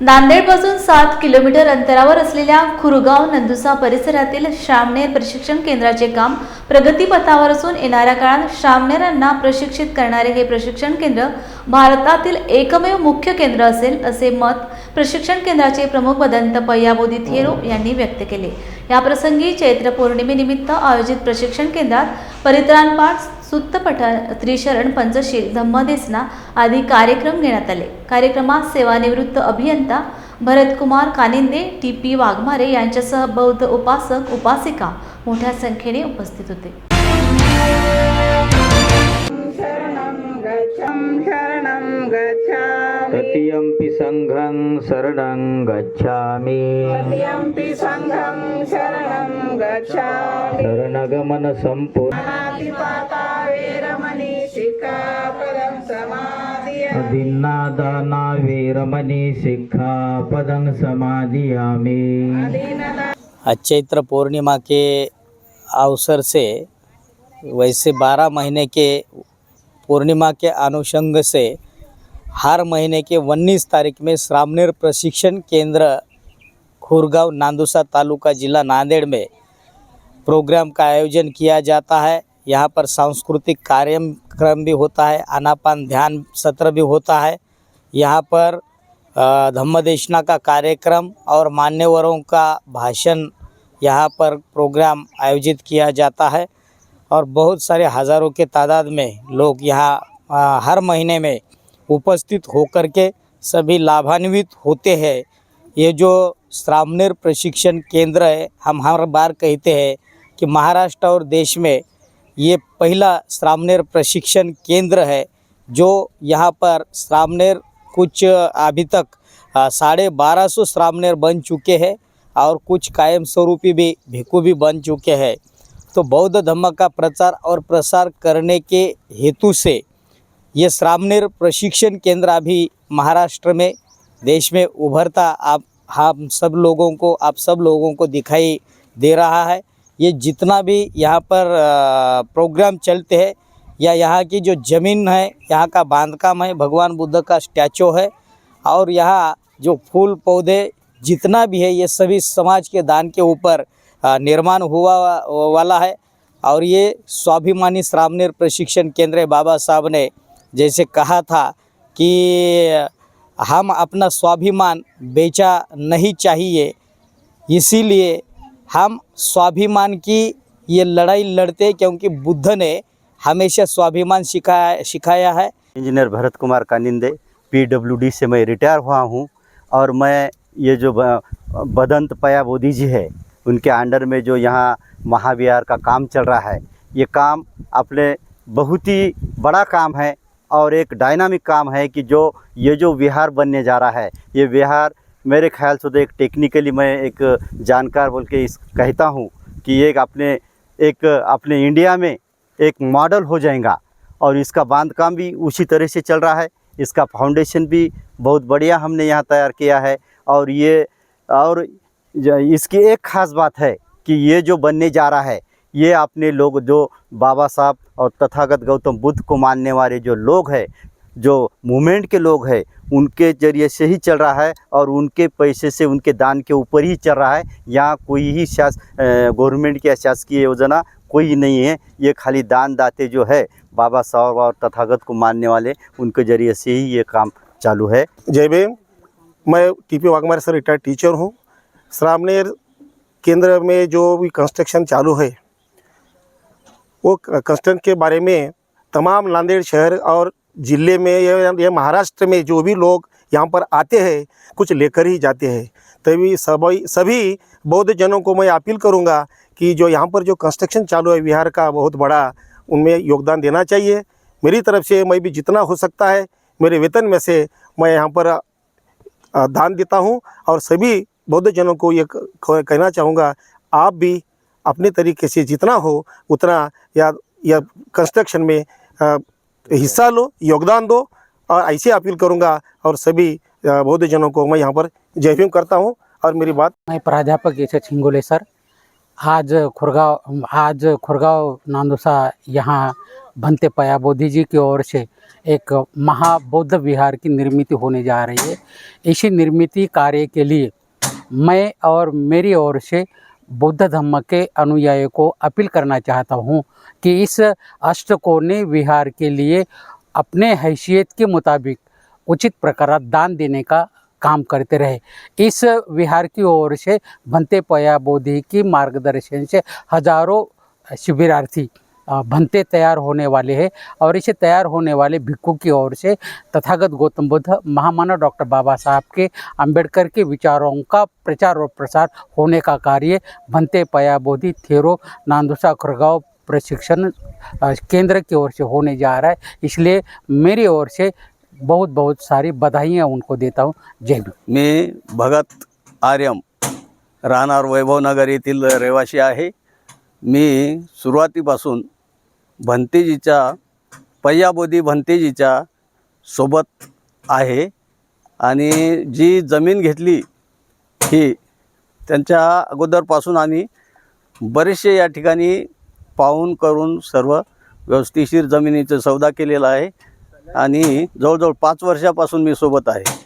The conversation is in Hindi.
नांदेडपासून सात किलोमीटर अंतरावर असलेल्या खुरगाव नंदुसा परिसरातील श्रामनेर प्रशिक्षण केंद्राचे काम प्रगतीपथावर असून येणाऱ्या काळात श्रामनेरांना प्रशिक्षित करणारे हे प्रशिक्षण केंद्र भारतातील एकमेव मुख्य केंद्र असेल असे मत प्रशिक्षण केंद्राचे प्रमुख बदंत पय्याबोधी थेरो यांनी व्यक्त केले. याप्रसंगी चैत्र पौर्णिमेनिमित्त आयोजित प्रशिक्षण केंद्रात परित्राणपाठ सुत्तपठण त्रिशरण पंचशील धम्मदेसना आदी कार्यक्रम घेण्यात आले. कार्यक्रमात सेवानिवृत्त अभियंता भरतकुमार कानिंदे टी पी वाघमारे यांच्यासह बौद्ध उपासक उपासिका मोठ्या संख्येने उपस्थित होते. गच्छामि तृतीयम्पि सङ्घं शरणं गच्छामि। तृतीयम्पि सङ्घं शरणं गच्छामि। शरणगमनसम्पूर्ण अनादिपाता वेरमणि शिखापदं समाधियामि दिन्नादाना वीरमणि सिक्खापदं समादियामि। दीनदा आज चैत्र पूर्णिमा के अवसर से वैसे बारह महीने के पूर्णिमा के अनुषंग से हर महीने के उन्नीस तारीख में श्रामनेर प्रशिक्षण केंद्र खुरगांव नांदूसा तालुका जिला नांदेड़ में प्रोग्राम का आयोजन किया जाता है। यहाँ पर सांस्कृतिक कार्यक्रम भी होता है, आनापान ध्यान सत्र भी होता है। यहाँ पर धम्मदेशना का कार्यक्रम और मान्यवरों का भाषण यहाँ पर प्रोग्राम आयोजित किया जाता है। और बहुत सारे हज़ारों के तादाद में लोग यहाँ हर महीने में उपस्थित होकर के सभी लाभान्वित होते हैं। ये जो श्रामनेर प्रशिक्षण केंद्र है, हम हर बार कहते हैं कि महाराष्ट्र और देश में ये पहला श्रामनेर प्रशिक्षण केंद्र है, जो यहाँ पर श्रामनेर कुछ, अभी तक साढ़े बारह सौ श्रामनेर बन चुके हैं और कुछ कायम स्वरूपी भी भिक्खु भी बन चुके हैं। तो बौद्ध धर्म का प्रचार और प्रसार करने के हेतु से ये श्रामनेर प्रशिक्षण केंद्र अभी महाराष्ट्र में, देश में उभरता आप हम सब लोगों को, आप सब लोगों को दिखाई दे रहा है। ये जितना भी यहाँ पर प्रोग्राम चलते हैं, या यहाँ की जो ज़मीन है, यहाँ का बांधकाम है, भगवान बुद्ध का स्टैचू है, और यहाँ जो फूल पौधे जितना भी है, ये सभी समाज के दान के ऊपर निर्माण हुआ, वाला है। और ये स्वाभिमानी श्रामनेर प्रशिक्षण केंद्र बाबा साहब ने जैसे कहा था कि हम अपना स्वाभिमान बेचा नहीं चाहिए, इसीलिए हम स्वाभिमान की ये लड़ाई लड़ते क्योंकि बुद्ध ने हमेशा स्वाभिमान सिखाया सिखाया है। इंजीनियर भरत कुमार कानिंदे, पीडब्ल्यूडी से मैं रिटायर हुआ हूँ और मैं ये जो बदंत पया बोधी जी है, उनके अंडर में जो यहाँ महाविहार का काम चल रहा है, ये काम अपने बहुत ही बड़ा काम है। और एक डायनामिक काम है कि जो, ये जो विहार बनने जा रहा है, ये विहार मेरे ख्याल से तो एक टेक्निकली मैं एक जानकार बोल के इस, कहता हूँ कि एक अपने एक अपने इंडिया में एक मॉडल हो जाएगा और इसका बाँध काम भी उसी तरह से चल रहा है। इसका फाउंडेशन भी बहुत बढ़िया हमने यहाँ तैयार किया है और ये, और इसकी एक ख़ास बात है कि ये जो बनने जा रहा है ये अपने लोग जो बाबा साहब और तथागत गौतम बुद्ध को मानने वाले जो लोग हैं, जो मूवमेंट के लोग हैं, उनके ज़रिए से ही चल रहा है और उनके पैसे से उनके दान के ऊपर ही चल रहा है। यहाँ कोई ही शास गवर्नमेंट की शासकीय योजना कोई नहीं है। ये खाली दान दाते जो है, बाबा साहब और तथागत को मानने वाले, उनके ज़रिए से ही ये काम चालू है। जय भीम। मैं T P Waghmare sir retired teacher हूँ। श्रामनेर केंद्र में जो भी कंस्ट्रक्शन चालू है वो कंस्ट्रक्शन के बारे में तमाम नांदेड़ शहर और ज़िले में या महाराष्ट्र में जो भी लोग यहाँ पर आते हैं, कुछ लेकर ही जाते हैं। तभी सभी सभी बौद्ध जनों को मैं अपील करूँगा कि जो यहाँ पर जो कंस्ट्रक्शन चालू है बिहार का, बहुत बड़ा, उनमें योगदान देना चाहिए। मेरी तरफ़ से मैं भी जितना हो सकता है, मेरे वेतन में से मैं यहाँ पर दान देता हूँ और सभी बौद्ध जनों को ये कहना चाहूँगा, आप भी अपने तरीके से जितना हो, उतना या या कंस्ट्रक्शन में हिस्सा लो, योगदान दो और ऐसे अपील करूँगा और सभी बौद्ध जनों को मैं यहाँ पर जय भीम करता हूँ और मेरी बात मैं प्राध्यापक एच हिंगोले सर। आज खुरगांव आज खुरगांव नांदोसा यहाँ भंते पया बोधी जी की ओर से एक महाबौद्ध विहार की निर्मित होने जा रही है। इसी निर्मित कार्य के लिए मैं और मेरी ओर से बौद्ध धर्म के अनुयायियों को अपील करना चाहता हूँ कि इस अष्टकोणी विहार के लिए अपने हैसियत के मुताबिक उचित प्रकार दान देने का काम करते रहे। इस विहार की ओर से भंते पया बोधि की मार्गदर्शन से हज़ारों शिविरार्थी भंते तैयार होने वाले हैं और इसे तैयार होने वाले भिक्खु की ओर से तथागत गौतम बुद्ध, महामानव डॉक्टर बाबा साहब के, अंबेडकर के विचारों का प्रचार और प्रसार होने का कार्य भंते पयाबोधि थेरो नांदुसा खुरगाव प्रशिक्षण केंद्र की ओर से होने जा रहा है। इसलिए मेरी ओर से बहुत बहुत सारी बधाइयाँ उनको देता हूँ। जय मी भगत आर्यम, राहणार वैभवनगर येथील रहिवासी आहे. मी सुरुवातीपासून भंतेजीच्या पय्याबोधी भंतेजीच्या सोबत आहे. आणि जी जमीन घेतली ही त्यांच्या अगोदरपासून आम्ही बरेचसे या ठिकाणी पाहून करून सर्व व्यवस्थिशीर जमिनीचा सौदा केलेला आहे. आणि जवळजवळ पाच वर्षापासून मी सोबत आहे.